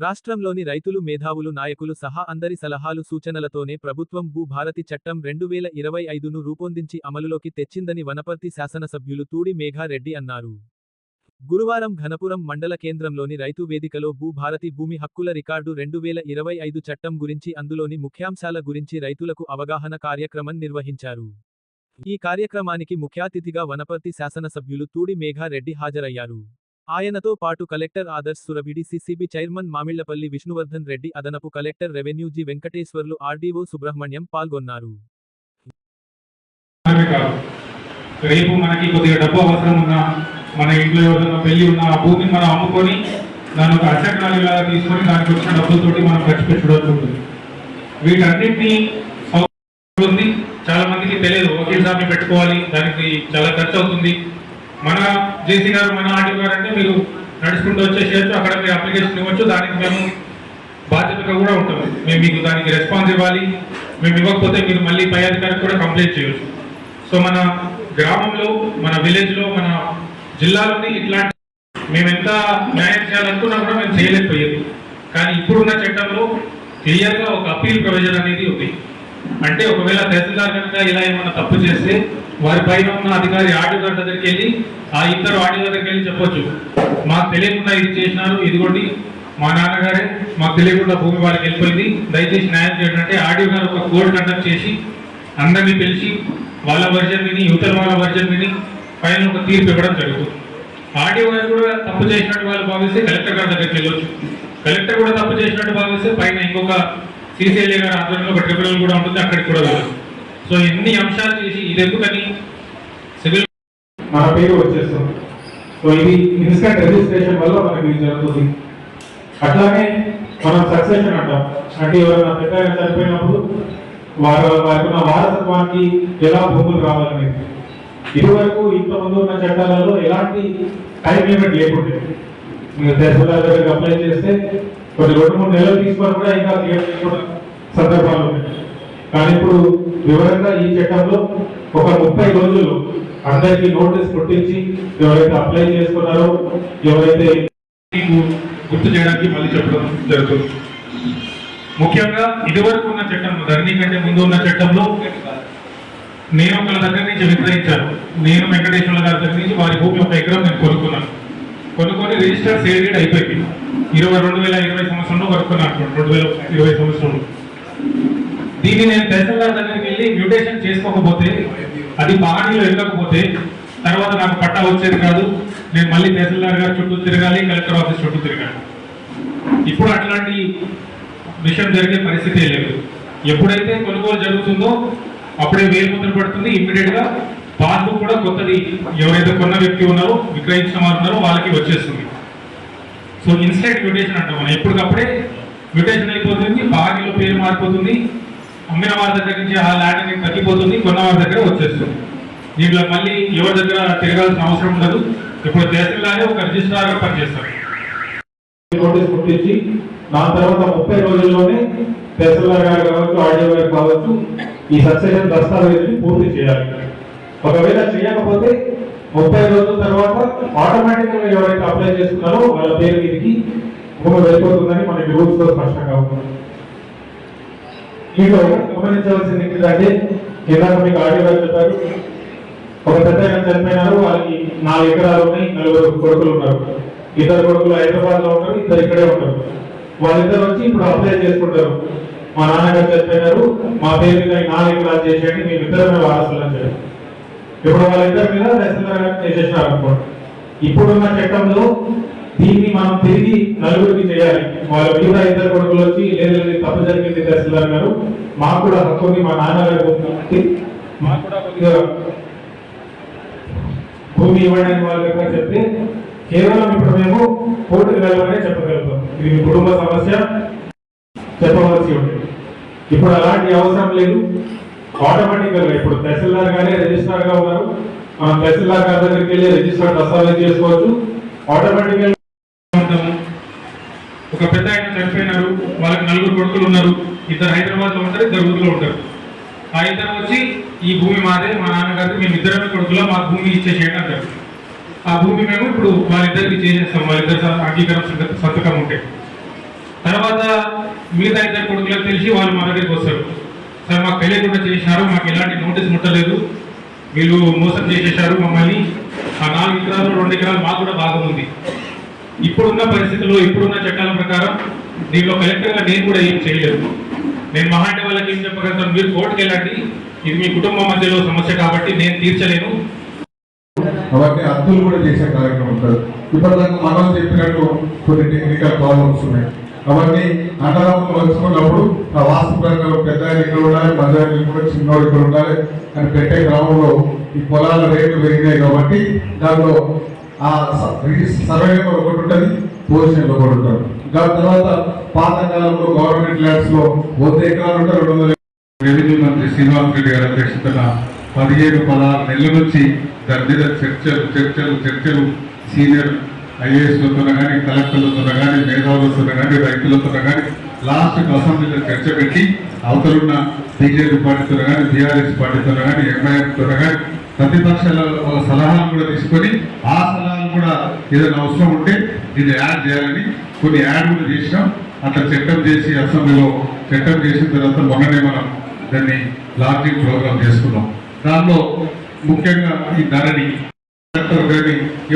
రాష్ట్రంలోని రైతులు మేధావులు నాయకులు సహా అందరి సలహాలు సూచనలతోనే ప్రభుత్వం భూభారతి చట్టం రెండు వేల ఇరవై ఐదును రూపొందించి అమలులోకి తెచ్చిందని వనపర్తి శాసనసభ్యులు తూడి మేఘారెడ్డి అన్నారు. గురువారం ఘనపురం మండల కేంద్రంలోని రైతు వేదికలో భూభారతి భూమి హక్కుల రికార్డు రెండు వేల ఇరవై ఐదు చట్టం గురించి అందులోని ముఖ్యాంశాల గురించి రైతులకు అవగాహన కార్యక్రమం నిర్వహించారు. ఈ కార్యక్రమానికి ముఖ్యాతిథిగా వనపర్తి శాసనసభ్యులు తూడి మేఘారెడ్డి హాజరయ్యారు. ఆయనతో పాటు కలెక్టర్ ఆదర్శ్ సురభిడి సిసిబి చైర్మన్ మామిళ్ళపల్లి విష్ణువర్ధన్ రెడ్డి అదనపు collector revenue G Venkateswarlu RDO Subrahmanyam పాల్గొన్నారు. రేపు మనకి కొద్దిగా డబ్బు అవసరం ఉన్నా మన ఇంట్లో ఎవరైనా పెళ్ళి ఉన్న ఆ భూమిని మనం అమ్ముకొని దాని ఒక అసెట్ లాగా తీసుకొని దానికి వచ్చిన డబ్బులతోటి మనం ఖర్చు పెట్టడం ఉంటుంది ఉంది. చాలా మందికి తెలియదు వకీల్ పెట్టుకోవాలి దానికి చాలా ఖర్చు అవుతుంది మన జేసీ గారు మన ఆర్టీ గారు అంటే మీరు నడుచుకుంటూ వచ్చేసేయచ్చు అక్కడ మీరు అప్లికేషన్ ఇవ్వచ్చు. దానికి మేము బాధ్యతగా కూడా ఉంటుంది మేము మీకు దానికి రెస్పాన్స్ ఇవ్వాలి. మేము ఇవ్వకపోతే మీరు మళ్ళీ పై అధికారికి కూడా కంప్లైంట్ చేయవచ్చు సో మన గ్రామంలో మన విలేజ్లో మన జిల్లాలోని ఇట్లాంటి మేము ఎంత న్యాయం చేయాలనుకున్నా కూడా మేము చేయలేకపోయేది కానీ ఇప్పుడున్న చట్టంలో క్లియర్గా ఒక అప్పీల్ ప్రొవిజన్ అనేది ఉంది. అంటే ఒకవేళ తహసీల్దార్ కనుక ఇలా ఏమైనా తప్పు చేస్తే వారి పైన ఉన్న అధికారి ఆర్డీ గారి దగ్గరికి వెళ్ళి ఆ ఇద్దరు ఆడియో దగ్గరికి వెళ్ళి చెప్పొచ్చు. మాకు తెలియకుండా ఇది చేసినారు ఇదిగోటి మా నాన్నగారే మాకు తెలియకుండా భూమి వాళ్ళకి వెళ్ళిపోయింది. దయచేసి న్యాయం చేయడం అంటే ఆర్డీ గారు ఒక కోర్టు కండక్ట్ చేసి అందరినీ పిలిచి వాళ్ళ వర్జన్ విని యువతల వాళ్ళ వర్జన్ విని పైన ఒక తీర్పు ఇవ్వడం జరుగుతుంది. ఆడియో గారు కూడా తప్పు చేసినట్టు వాళ్ళు భావిస్తే కలెక్టర్ గారి దగ్గరికి వెళ్ళొచ్చు. కలెక్టర్ కూడా తప్పు చేసినట్టు భావిస్తే పైన ఇంకొక సిసిఎల్ఏ గారి ఆధ్వర్యంలో ఒక ట్రిబ్యునల్ కూడా ఉంటుంది అక్కడికి కూడా వెళ్ళాలి సో ఎన్ని అంశాలు చేసి ఇది ఎందుకని? సివిల్ మన పేరు వచ్చేస్తుంది. సో ఇది ఇన్స్టెంట్ రిజిస్ట్రేషన్ వల్ల మనకి జరుగుతుంది. అట్లానే మనం సక్సెషన్ అంటాం. అంటే ఎవరైనా పెద్ద చనిపోయినప్పుడు వారు వారికి ఉన్న వారసత్వానికి ఎలా భూములు రావాలనేది. ఇదివరకు ఇంతకుముందు ఉన్న చట్టాలలో ఎలాంటి టైం లిమిట్ లేకుండే మీరు దగ్గరికి అప్లై చేస్తే కొన్ని రెండు మూడు నెలలు తీసుకొని కూడా ఇంకా క్లియర్ చేసుకున్న సందర్భాలు ఉన్నాయి. కానీ ఇప్పుడు వివరంగా ఈ చట్టంలో ఒక ముప్పై రోజులు అందరికీ నోటీస్ పుట్టించి ఎవరైతే అప్లై చేసుకున్నారో ఎవరైతే గుర్తు చేయడానికి మళ్ళీ చెప్పడం జరుగుతుంది. ముఖ్యంగా ఇదివరకు ఉన్న చట్టం ధరణి కంటే ముందు ఉన్న చట్టంలో నేను ఒకళ్ళ దగ్గర నుంచి విక్రయించాను. నేను వెంకటేశ్వర గారి దగ్గర నుంచి వారి భూమి ఒక ఎకరం నేను కోరుకున్నాను కొనుక్కున్నాను కొనుక్కొని రిజిస్టర్ సేల్ అయిపోయింది. ఇరవై రెండు వేల ఇరవై సంవత్సరంలో కొనుక్కున్నాను రెండు వేల ఇరవై సంవత్సరంలో. దీన్ని నేను తహసీల్దార్ దగ్గరికి వెళ్ళి మ్యూటేషన్ చేసుకోకపోతే అది బాడీలో వెళ్ళకపోతే తర్వాత నాకు పట్టా వచ్చేది కాదు. నేను మళ్ళీ తహసీల్దార్ గారి చుట్టూ తిరగాలి కలెక్టర్ ఆఫీస్ చుట్టూ తిరగాలి. ఇప్పుడు అట్లాంటి విషయం జరిగే పరిస్థితి లేదు. ఎప్పుడైతే కొనుగోలు జరుగుతుందో అప్పుడే వేలు ముద్ర పడుతుంది ఇమ్మీడియట్గా పాస్బుక్ కూడా కొత్తది. ఎవరైతే కొన్న వ్యక్తి ఉన్నారో విక్రయించిన వారు ఉన్నారో వాళ్ళకి వచ్చేస్తుంది. సో ఇన్స్టెంట్ మ్యూటేషన్ అంటాం మనం. ఎప్పటికప్పుడే మ్యూటేషన్ అయిపోతుంది బాగిలో పేరు మారిపోతుంది. అమ్మిన వారి దగ్గర నుంచి ఆ ల్యాండ్ అనేది తగ్గిపోతుంది కొన్న వారి దగ్గర వచ్చేస్తుంది. దీంట్లో మళ్ళీ ఎవరి దగ్గర తిరగాల్సిన అవసరం ఉండదు. ఇప్పుడు తహసీల్దారే ఒక రిజిస్ట్రార్ పనిచేస్తారు. నోటీస్ పుట్టించి దాని తర్వాత ముప్పై రోజుల్లోనే తహసీల్దార్ గారు కావచ్చు ఆర్డీఓ గారు కావచ్చు. ఈ సక్సెషన్ దస్తావేజుని పూర్తి చేయాలి. ఒకవేళ చేయకపోతే ముప్పై రోజుల తర్వాత ఆటోమేటిక్గా ఎవరైతే అప్లై చేస్తున్నారో వాళ్ళ పేరు మీదకి భూమి వెళ్ళిపోతుందని మనకి రూల్స్లో స్పష్టంగా ఉంటుంది దీంట్లో గమనించవలసింది ఏంటంటే ఇందాక మీకు ఆడియో గారు చెప్పారు ఒక పెద్ద ఆయన చనిపోయినారు వాళ్ళకి నాలుగు ఎకరాలు ఉన్నాయి నలుగురు కొడుకులు ఉన్నారు. ఇద్దరు కొడుకులు హైదరాబాద్లో ఉంటారు ఇద్దరు ఇక్కడే ఉంటారు వాళ్ళిద్దరు వచ్చి ఇప్పుడు అప్లై చేసుకుంటారు. మా నాన్నగారు చనిపోయినారు మా పేరు మీద నాలుగు ఎకరాలు చేసేయండి మేము వారసులు అని చెప్పారు. ఇప్పుడు వాళ్ళిద్దరి మీద తహసీల్దార్ చేసేసినారు అనుకోండి ఇప్పుడున్న చట్టంలో దీన్ని మనం తిరిగి నలుగురికి చేయాలి. వాళ్ళ మిగతా ఇద్దరు కొడుకులు వచ్చి లేదు లేదు తప్పు జరిగింది తహసీల్దార్ గారు మాకు కూడా హక్కు ఉంది మా నాన్నగారి భూమి మాకు కూడా కొద్దిగా భూమి ఇవ్వండి అని వాళ్ళ దగ్గర చెప్తే కేవలం ఇప్పుడు మేము కోర్టుకు వెళ్ళమనే చెప్పగలుగుతాం. ఇది మీ కుటుంబ సమస్య చెప్పవలసి ఉంటుంది. ఇప్పుడు అలాంటి అవసరం లేదు. ఆటోమేటిక్గా ఇప్పుడు తహసీల్దార్ గానే రిజిస్ట్రార్గా ఉన్నారు. మనం తహసీల్దార్ గారి దగ్గరికి వెళ్ళి రిజిస్టర్ దస్తావేజ్ చేసుకోవచ్చు. ఆటోమేటిక్ ఉంటాము. ఒక పెద్ద ఆయన చనిపోయినారు. వాళ్ళకి నలుగురు కొడుకులు ఉన్నారు. ఇద్దరు హైదరాబాద్లో ఉంటారు ఇద్దరు ఊర్లో ఉంటారు. ఆ ఇద్దరు వచ్చి ఈ భూమి మాదే మా నాన్నగారికి మేము ఇద్దరమే కొడుకులో మా భూమి ఇచ్చేసేయండి అంటారు ఆ భూమి మేము ఇప్పుడు వాళ్ళిద్దరికి చేసేస్తాం. వాళ్ళిద్దరు అంగీకారం సంతకం ఉంటే. తర్వాత మిగతా ఇద్దరు కొడుకులకు తెలిసి వాళ్ళు మా దగ్గరికి వస్తారు. సార్ మాకు తెలియకుండా చేసినారు మాకు ఎలాంటి నోటీస్ ముట్టలేదు. వీళ్ళు మోసం చేసేసారు మమ్మల్ని. ఆ నాలుగు ఎకరాలు రెండు ఎకరాలు మాకు కూడా భాగం ఉంది. ఇప్పుడున్న పరిస్థితుల్లో ఇప్పుడున్న చట్టాల ప్రకారం దీనిలో కలెక్టర్గా నేను కూడా ఏం చేయలేదు. నేను మహాంటి వాళ్ళకి ఏం చెప్పగలుగుతాను? మీరు కోర్టుకు వెళ్ళండి. ఇది మీ కుటుంబ మధ్యలో సమస్య కాబట్టి నేను తీర్చలేను. అవన్నీ అర్థులు కూడా చేసే కార్యక్రమం ఉంటుంది. ఇప్పటిదాకా మనం చెప్పినట్టు కొన్ని టెక్నికల్ ప్రాబ్లమ్స్ ఉన్నాయి. అవన్నీ అన్నదమ్ములు వచ్చుకున్నప్పుడు ఆ వాస్తు ప్రకారం పెద్ద ఆయన ఉండాలి మధ్య కూడా చిన్నోడు ఇక్కడ ఉండాలి అని పెట్టే క్రమంలో ఈ పొలాల రేట్లు పెరిగినాయి కాబట్టి దాంట్లో ఆ సర్వే నెంబర్ ఒకటి ఉంటుంది పొజిషన్లో ఒకటి ఉంటారు దాని తర్వాత పాత కాలంలో గవర్నమెంట్ ల్యాండ్స్లో వంద ఎకరాలు ఉంటే రెండు వందల రెవెన్యూ మంత్రి శ్రీనివాస్ రెడ్డి గారి అధ్యక్షతన పదిహేను పదహారు నెలల నుంచి దాని మీద చర్చలు చర్చలు చర్చలు సీనియర్ ఐఏఎస్లతో కానీ కలెక్టర్లతో కానీ మేధావులతో కానీ రైతులతో కానీ లాస్ట్కి అసెంబ్లీలో చర్చ పెట్టి అవతలున్న బీజేపీ పార్టీతో కానీ బీఆర్ఎస్ పార్టీతో కానీ ఎంఐఎంతో కానీ ప్రతిపక్షాల సలహాలు కూడా తీసుకొని ఆ సలహాలు కూడా ఏదైనా అవసరం ఉంటే ఇది యాడ్ చేయాలని కొన్ని యాడ్ కూడా చేసినాం. అట్లా చట్టం చేసి అసెంబ్లీలో చట్టం చేసిన తర్వాత మొన్ననే మనం దాన్ని లాంచింగ్ ప్రోగ్రామ్ చేసుకున్నాం. దానిలో ముఖ్యంగా ఈ ధరని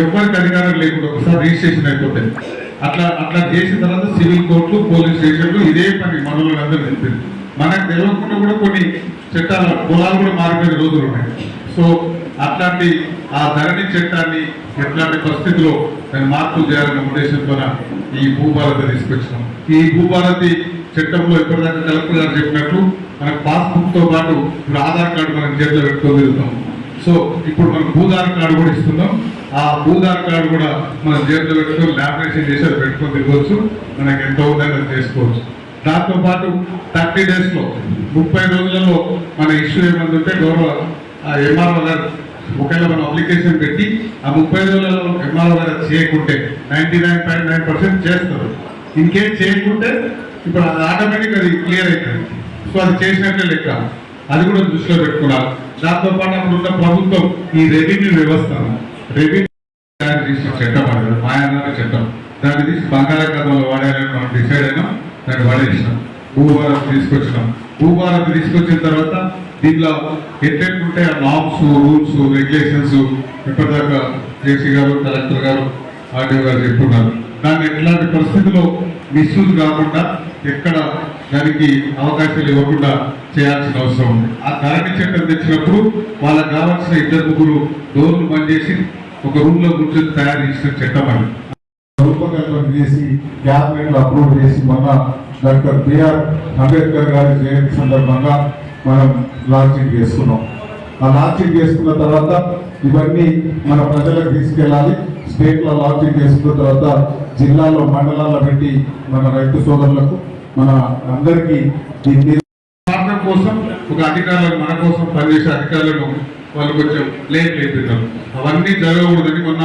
ఎవరికి అధికారం లేకుండా ఒకసారి రిజిస్ట్రేషన్ అయిపోతుంది అట్లా అట్లా చేసిన తర్వాత సివిల్ కోర్టులు పోలీస్ స్టేషన్లు ఇదే పని మనలో అందరూ తెలిపింది మనకు తెలియకుండా కూడా కొన్ని చట్టాల పొలాలు కూడా మారిపోయిన రోజులు ఉన్నాయి. సో అట్లాంటి ఆ ధరణి చట్టాన్ని ఎట్లాంటి పరిస్థితిలో దాన్ని మార్పులు చేయాలన్న ఉద్దేశంతో ఈ భూభారతి తీసుకొచ్చినాం. ఈ భూభారతి చట్టంలో ఇప్పటిదాకా కలెక్టర్ గారు చెప్పినట్లు మనకు పాస్బుక్తో పాటు ఇప్పుడు ఆధార్ కార్డు మనం చేతిలో పెట్టుకొని సో ఇప్పుడు మనం భూధార్ కార్డు కూడా ఇస్తున్నాం. ఆ భూధార్ కార్డు కూడా మన జేబులో పెట్టుకొని లామినేషన్ చేసి అది పెట్టుకొని తిరగవచ్చు మనకి ఎంత ఉందని అది చేసుకోవచ్చు దాంతోపాటు థర్టీ డేస్లో ముప్పై రోజులలో మన ఇష్యూ ఏమైనా ఉంటే గౌరవ ఎంఆర్ఓ గారు ఒకవేళ మనం అప్లికేషన్ పెట్టి ఆ ముప్పై రోజులలో ఎంఆర్ఓ గారు చేయకుంటే ninety nine point nine percent చేస్తారు. ఇంకేం చేయకుంటే ఇప్పుడు అది ఆటోమేటిక్ అది క్లియర్ అవుతుంది సో అది చేసినట్లే లెక్క. అది కూడా దృష్టిలో పెట్టుకున్నారు దాంతో పాటు అప్పుడు ఉన్న ప్రభుత్వం ఈ రెవెన్యూ వ్యవస్థ రెవెన్యూ తయారు చేసిన చట్టం అది మాయాదార చట్టం. దాన్ని తీసి బంగాళాఖాతంలో వాడాలని మనం డిసైడ్ అయినాం దాన్ని వాడేసినాం. భూభారం తీసుకొచ్చినాం. భూభారం తీసుకొచ్చిన తర్వాత దీంట్లో ఎట్లెట్లుంటే ఆ నామ్స్ రూల్స్ రెగ్యులేషన్స్ ఇప్పటిదాకా జేసీ గారు కలెక్టర్ గారు ఆర్డీఓ గారు చెప్పున్నారు దాన్ని ఎట్లాంటి పరిస్థితుల్లో మిస్యూజ్ కాకుండా ఎక్కడ దానికి అవకాశాలు ఇవ్వకుండా చేయాల్సిన అవసరం ఉంది. ఆ ధరణి చట్టం తెచ్చినప్పుడు వాళ్ళకి కావాల్సిన ఇద్దరు ముగ్గురు డోర్లు పనిచేసి చేసి ఒక రూమ్లో కూర్చొని తయారు చేసిన చట్టం అది. రూపకల్పన చేసి క్యాబినెట్ అప్రూవ్ చేసి మొన్న డాక్టర్ బిఆర్ అంబేద్కర్ గారి జయంతి సందర్భంగా మనం లాంచింగ్ చేసుకున్నాం. ఆ లాంచింగ్ చేసుకున్న తర్వాత ఇవన్నీ మన ప్రజలకు తీసుకెళ్ళాలి. స్టేట్లో లాంచింగ్ చేసుకున్న తర్వాత జిల్లాలో మండలాల్లో పెట్టి మన రైతు సోదరులకు మన అందరికీ దీని కోసం ఒక అధికారులను మన కోసం పనిచేసే అధికారులను వాళ్ళు కొంచెం లేట్ లేపుతారు అవన్నీ జరగకూడదని మొన్న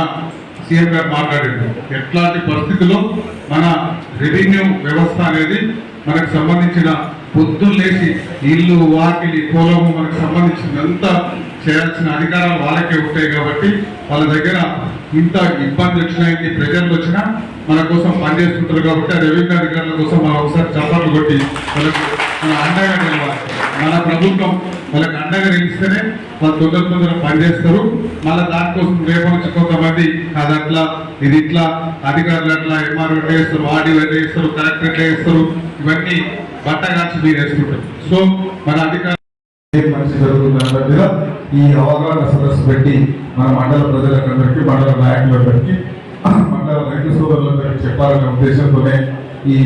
సీఎం గారు మాట్లాడారు ఎట్లాంటి పరిస్థితుల్లో మన రెవెన్యూ వ్యవస్థ అనేది మనకు సంబంధించిన పొద్దున్న లేచి ఇల్లు వాకిలి పొలము మనకు సంబంధించినంతా చేయాల్సిన అధికారాలు వాళ్ళకే ఉంటాయి కాబట్టి వాళ్ళ దగ్గర ఇంత ఇబ్బంది వచ్చినా ఇన్ని ప్రజలు వచ్చినా మన కోసం పనిచేస్తుంటారు కాబట్టి ఆ రెవెన్యూ అధికారుల కోసం మనం ఒకసారి చప్పట్లు కొట్టి వాళ్ళకు మన అండగా నిలవాలి. మన ప్రభుత్వం వాళ్ళకి అండగా నిలిస్తేనే వాళ్ళు తొందర తొందర పనిచేస్తారు. మళ్ళీ దానికోసం రేపు నుంచి కొంతమంది అది అట్లా ఇది ఇట్లా అధికారులు అట్లా ఎంఆర్ఓ ఎట్లా చేస్తారు ఆడియో ఎట్లా చేస్తారు కలెక్టర్ ఎట్లా చేస్తారు ఇవన్నీ బట్ట కాల్చి మీరు వేసుకుంటారు. సో మన అధికారులు మంచి జరుగుతుంది ఈ అవగాహన సదస్సు పెట్టి మన మండల ప్రజలందరికీ మండల నాయకులందరికీ మండల రైతు సోదరులందరికీ చెప్పాలనే ఉద్దేశంతోనే ఈ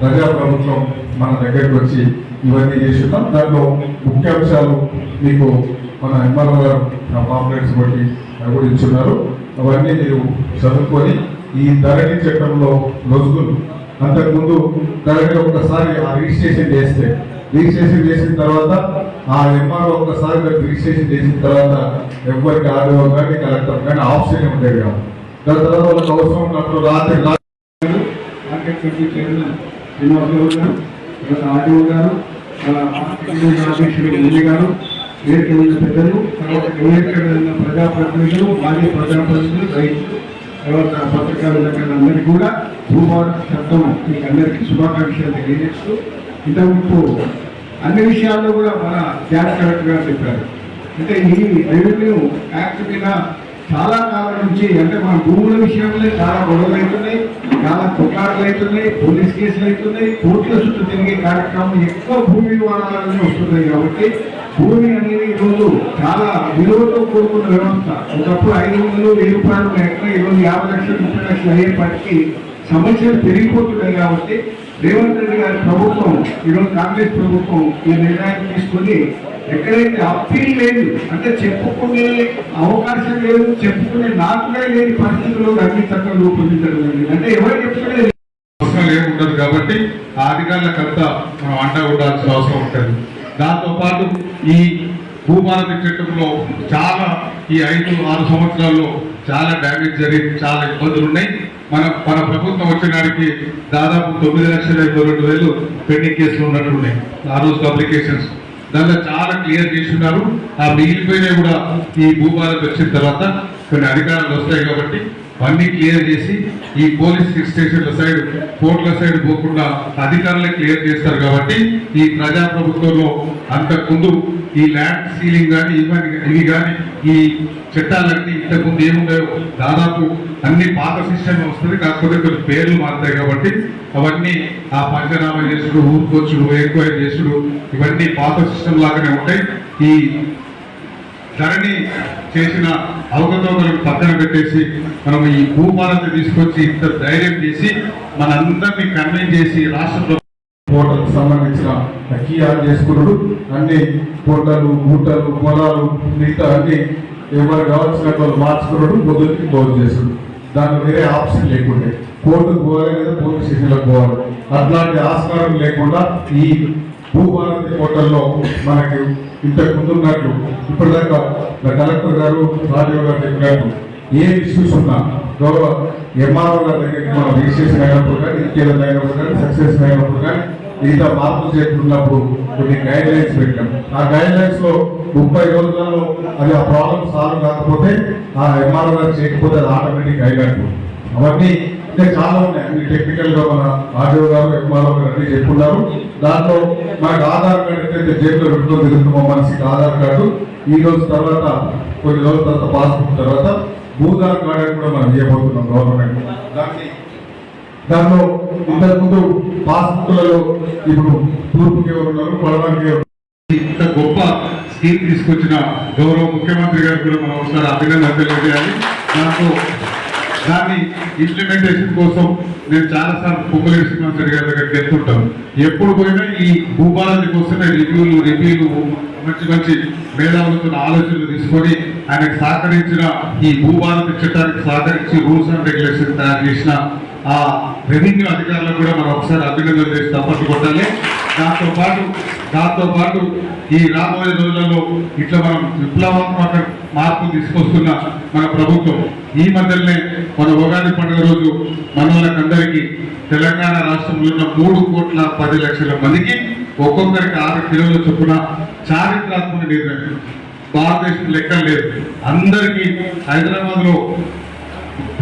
ప్రజా ప్రభుత్వం మన దగ్గరికి వచ్చి ఇవన్నీ చేస్తున్నాం. దాంట్లో ముఖ్యాంశాలు మీకు మన ఎంఆర్ఓ గారు పాంప్లెట్స్ బట్టి అవి కూడా ఇచ్చున్నారు అవన్నీ మీరు చదువుకొని ఈ ధరణి చట్టంలో లొసుగులు అంతకుముందు ధరణి ఒకసారి ఆ రిజిస్ట్రేషన్ చేస్తే రిజిస్ట్రేషన్ చేసిన తర్వాత ఆ ఎంఆర్ఓ ఒక్కసారి రిజిస్ట్రేషన్ చేసిన తర్వాత ఎవరికి ఆర్ఓ కానీ కలెక్టర్ కానీ ఆప్షన్ ఉండేది కాదు. దాని తర్వాత వాళ్ళకి అవసరం ఉన్నప్పుడు రాత్రి రా- గారు తర్వాత గారు అధ్యక్షుడు ఉన్న పెద్దలు తర్వాత వేదిక ఉన్న ప్రజాప్రతినిధులు మాజీ ప్రజాప్రతినిధులు రైతులు తర్వాత పత్రికా విలేకరులందరికీ కూడా భూభారత శబ్దం మీకు అందరికీ శుభాకాంక్షలు తెలియజేస్తూ ఇంతకు అన్ని విషయాల్లో కూడా మన జాయింట్ కలెక్టర్ గారు చెప్పారు. అంటే ఈ రెవెన్యూ యాక్ట్ మీద చాలా కాలం నుంచి అంటే మన భూముల విషయంలో చాలా గొడవలు అవుతున్నాయి చాలా కుట్రాటలు అవుతున్నాయి పోలీస్ కేసులు అవుతున్నాయి కోర్టుల చుట్టూ తిరిగే కార్యక్రమం ఎక్కువ భూమి వివాదాలనే వస్తున్నాయి కాబట్టి భూమి అనేది ఈరోజు చాలా విలువతో కూడుకున్న వ్యవస్థ. ఒకప్పుడు ఐదు వందలు వెయ్యి రూపాయలు ఎక్కడ ఈరోజు యాభై లక్షలు ముప్పై లక్షలు అయ్యేపటికి సమస్యలు పెరిగిపోతున్నాయి కాబట్టి రేవంత్ రెడ్డి గారి ప్రభుత్వం ఈరోజు కాంగ్రెస్ ప్రభుత్వం ఈ నిర్ణయం తీసుకుని ఎక్కడైతే అప్పీల్ లేదు అంటే చెప్పుకునే అవకాశం లేదు చెప్పుకునే నాకునే లేని పరిస్థితుల్లో అన్ని చట్టం రూపొందించడం జరిగింది. అంటే ఎవరు చెప్పుకునే అవసరం ఏముండదు కాబట్టి ఆ అధికారులకంతా మనం అండ ఉండాల్సిన అవసరం ఉంటుంది. దాంతోపాటు ఈ భూభారతి చట్టంలో చాలా ఈ ఐదు ఆరు సంవత్సరాల్లో చాలా డ్యామేజ్ జరిగి చాలా ఇబ్బందులు ఉన్నాయి. మన మన ప్రభుత్వం వచ్చినాడికి దాదాపు తొమ్మిది లక్షల ఇరవై రెండు వేలు పెండింగ్ కేసులు ఉన్నట్టున్నాయి ఆ రోజు అప్లికేషన్స్ దాంట్లో చాలా క్లియర్ చేస్తున్నారు ఆ మిగిలిపోయినవి కూడా ఈ భూభారతి వచ్చిన తర్వాత కొన్ని అధికారాలు వస్తాయి కాబట్టి అన్నీ క్లియర్ చేసి ఈ పోలీస్ స్టేషన్ల సైడ్ కోర్టుల సైడ్ పోకుండా అధికారులే క్లియర్ చేస్తారు కాబట్టి ఈ ప్రజా ప్రభుత్వంలో అంతకుముందు ఈ ల్యాండ్ సీలింగ్ కానీ ఇవన్నీ ఇవి కానీ ఈ చట్టాలన్నీ ఇంతకుముందు ఏముండేవో దాదాపు అన్ని పాత సిస్టమ్ వస్తుంది కాకపోతే కొన్ని పేర్లు మారుతాయి కాబట్టి అవన్నీ ఆ పంచనామా చేసుడు ఊరుకొచ్చుడు ఎంక్వైరీ చేసుడు ఇవన్నీ పాత సిస్టమ్ లాగానే ఉంటాయి. ఈ ధరణి చేసిన అవకతవకలను పక్కన పెట్టేసి మనం ఈ భూపాలన తీసుకొచ్చి ఇంత ధైర్యం చేసి మనందరినీ కన్విన్స్ చేసి రాష్ట్ర పోర్టల్కి సంబంధించిన కీ చేసుకున్నాడు. అన్ని కోటలు మూటలు పొలాలు మిగతా అన్ని ఎవరు కావాల్సిన వాళ్ళు మార్చుకున్నాడు పొద్దుకి క్లోజ్ చేసాడు దాని వేరే ఆప్షన్ లేకుండే. కోర్టుకు పోవాలి లేదా పోలీస్ స్టేషన్లకు పోవాలి. అట్లాంటి ఆస్కారం లేకుండా ఈ భూభారతి కోటల్లో మనకి ఇంతకు ముందు ఉన్నట్లు ఇప్పటిదాకా కలెక్టర్ గారు రాజీవ్ గారు చెప్పినట్టు ఏ ఇష్యూస్ ఉన్నా గౌరవ ఎంఆర్ఓ గారి దగ్గరికి మనం రిజిస్ట్రేషన్ అయినప్పుడు కానీ ఇంకేదైనా అయినప్పుడు కానీ సక్సెస్ అయినప్పుడు కానీ మిగతా మార్పులు చేస్తున్నప్పుడు కొన్ని గైడ్ లైన్స్ పెట్టాం. ఆ గైడ్ లైన్స్లో ముప్పై రోజులలో అది ఆ ప్రాబ్లం సాల్వ్ కాకపోతే ఆ ఎంఆర్ఓ గారు చేయకపోతే అది ఆటోమేటిక్ అయినట్టు. అవన్నీ ఇంకా చాలా ఉన్నాయి. అన్ని టెక్నికల్గా మన ఆర్డీఓ గారు ఎంఆర్ఓ గారు అన్ని చెప్పున్నారు. దాంట్లో మనకు ఆధార్ కార్డు ఎట్లయితే జేబులో పెట్టుకొని తిరుగుతున్నామో మనిషికి ఆధార్ కార్డు. ఈ రోజు తర్వాత కొన్ని రోజుల తర్వాత పాస్బుక్ తర్వాత భూధార్ కార్డు కూడా మనం చేయబోతున్నాం గవర్నమెంట్. దాన్ని దాంట్లో ఇంతకుముందు పాస్బుక్లలో ఇప్పుడు తూర్పుకి ఎవరు ఉన్నారు పడవకి ఎవరు ఇంత గొప్ప స్కీమ్ తీసుకొచ్చిన గౌరవ ముఖ్యమంత్రి గారు కూడా మనం ఒకసారి అభినందన తెలియజేయాలి. నాకు దాన్ని ఇంప్లిమెంటేషన్ కోసం నేను చాలాసార్లు పొంగులేటి శ్రీనివాసరెడ్డి గారి దగ్గరికి వెళ్తుంటాను. ఎప్పుడు పోయినా ఈ భూభారతి కోసమే రివ్యూలు రివ్యూలు మంచి మంచి మేధావులతో ఆలోచనలు తీసుకొని ఆయనకు సహకరించిన ఈ భూభారతి చట్టానికి సహకరించి రూల్స్ అండ్ రెగ్యులేషన్ తయారు చేసిన ఆ రెవెన్యూ అధికారులకు కూడా మనం ఒకసారి అభినందన చేసి తప్పట్టు కొట్టాలి దాంతో పాటు దాంతో పాటు ఈ రాబోయే రోజులలో ఇట్లా మనం విప్లవాత్మక మార్పు తీసుకొస్తున్న మన ప్రభుత్వం ఈ మధ్యలోనే మన ఉగాది పండుగ రోజు మన వాళ్ళకందరికీ తెలంగాణ రాష్ట్రంలో ఉన్న మూడు కోట్ల పది లక్షల మందికి ఒక్కొక్కరికి ఆరు కిలోల చొప్పున చారిత్రాత్మక నిర్ణయం భారతదేశం లెక్క లేదు అందరికీ హైదరాబాద్లో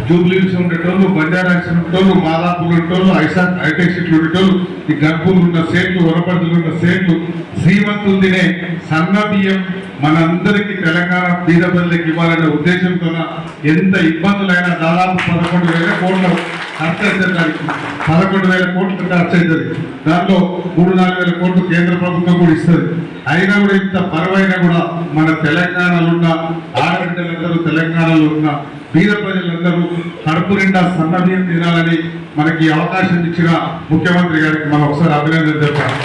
జూబ్లీస్ ఉండేటోళ్ళు బంజారాక్స్ ఉండేటోళ్ళు మాదాపూర్ ఉండేటోళ్ళు ఐసాక్ హైటెక్ సిటీలు ఉండేటోళ్ళు ఈ గర్భూలు ఉన్న సేట్లు వరపర్తులు ఉన్న సేట్లు శ్రీమంతులు తినే సన్న బియ్యం మనందరికీ తెలంగాణ బీద ఇవ్వాలనే ఉద్దేశంతో ఎంత ఇబ్బందులైనా దాదాపు పదకొండు వేల కోట్ల ఖర్చు పదకొండు వేల కోట్లు ఖర్చు అవుతుంది దాంట్లో మూడు నాలుగు వేల కోట్లు కేంద్ర ప్రభుత్వం కూడా ఇస్తుంది. అయినా కూడా ఇంత పరవైనా కూడా మన తెలంగాణలో ఉన్న ఆడబిడ్డలందరూ తెలంగాణలో ఉన్న బీద ప్రజలందరూ కడుపు నిండా సన్నబియ్యం తినాలని మనకి అవకాశం ఇచ్చిన ముఖ్యమంత్రి గారికి మనం ఒకసారి అభినందన చెప్పాలి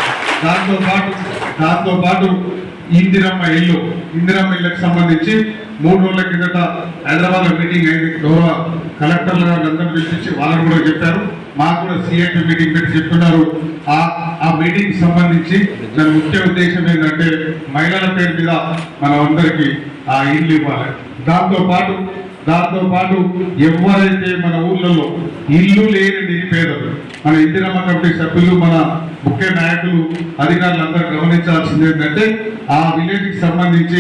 దాంతో పాటు దాంతో పాటు ఇందిరమ్మ ఇల్లు ఇందిరమ్మ ఇళ్ళకి సంబంధించి మూడు రోజుల కిందట హైదరాబాద్ మీటింగ్ అయింది. గౌరవ కలెక్టర్లు అందరూ పిలిపించి వాళ్ళని కూడా చెప్పారు. మాకు కూడా సిఎట్ మీటింగ్ పెట్టి చెప్తున్నారు. ఆ ఆ మీటింగ్ సంబంధించి దాని ముఖ్య ఉద్దేశం ఏంటంటే మహిళల పేరు మీద మనం అందరికీ ఆ ఇల్లు ఇవ్వాలి. దాంతో పాటు దాంతో పాటు ఎవరైతే మన ఊర్లలో ఇల్లు లేని నిరుపేదలు మన ఇందిరమ్మ కమిటీ సభ్యులు మన ముఖ్య నాయకులు అధికారులు అందరూ గమనించాల్సింది ఏంటంటే ఆ విలేజ్కి సంబంధించి